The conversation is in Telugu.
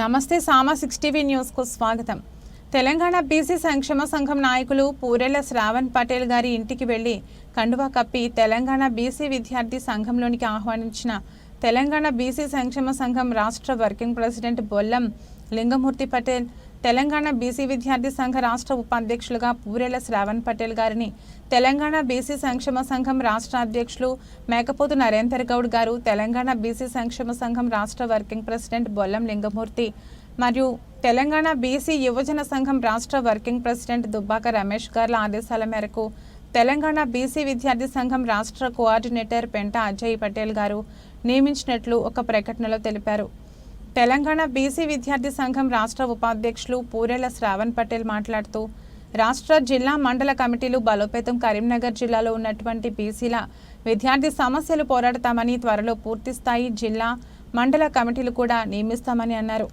నమస్తే సామా సిక్స్ టీవీ న్యూస్కు స్వాగతం. తెలంగాణ బీసీ సంక్షేమ సంఘం నాయకులు పూరెల శ్రావణ్ పటేల్ గారి ఇంటికి వెళ్ళి కండువా కప్పి తెలంగాణ బీసీ విద్యార్థి సంఘంలోనికి ఆహ్వానించిన తెలంగాణ బీసీ సంక్షేమ సంఘం రాష్ట్ర working president Bollam Lingamurthy Patel Telangana BC విద్యార్థి సంఘ రాష్ట్ర ఉపాధ్యక్షులుగా పూరెల శ్రావణ్ పటేల్ గారిని తెలంగాణ బీసీ సంక్షేమ సంఘం రాష్ట్ర అధ్యక్షులు మేకపోతు నరేందర్ గౌడ్ గారు తెలంగాణ బీసీ సంక్షేమ సంఘం రాష్ట్ర వర్కింగ్ ప్రెసిడెంట్ బొల్లం లింగమూర్తి మరియు తెలంగాణ బీసీ యువజన సంఘం రాష్ట్ర వర్కింగ్ ప్రెసిడెంట్ దుబ్బాక రమేష్ గార్ల ఆదేశాల మేరకు తెలంగాణ బీసీ విద్యార్థి సంఘం రాష్ట్ర కోఆర్డినేటర్ పెంట అజయ్ పటేల్ గారు నియమించినట్లు ఒక ప్రకటనలో తెలిపారు. తెలంగాణ బీసీ విద్యార్థి సంఘం రాష్ట్ర ఉపాధ్యక్షులు పూరెల శ్రావణ్ పటేల్ మాట్లాడుతూ రాష్ట్ర జిల్లా మండల కమిటీలు బలోపేతం కరీంనగర్ జిల్లాలో ఉన్నటువంటి బీసీల విద్యార్థి సమస్యలు పోరాడతామని త్వరలో పూర్తి స్థాయి జిల్లా మండల కమిటీలు కూడా నియమిస్తామని అన్నారు.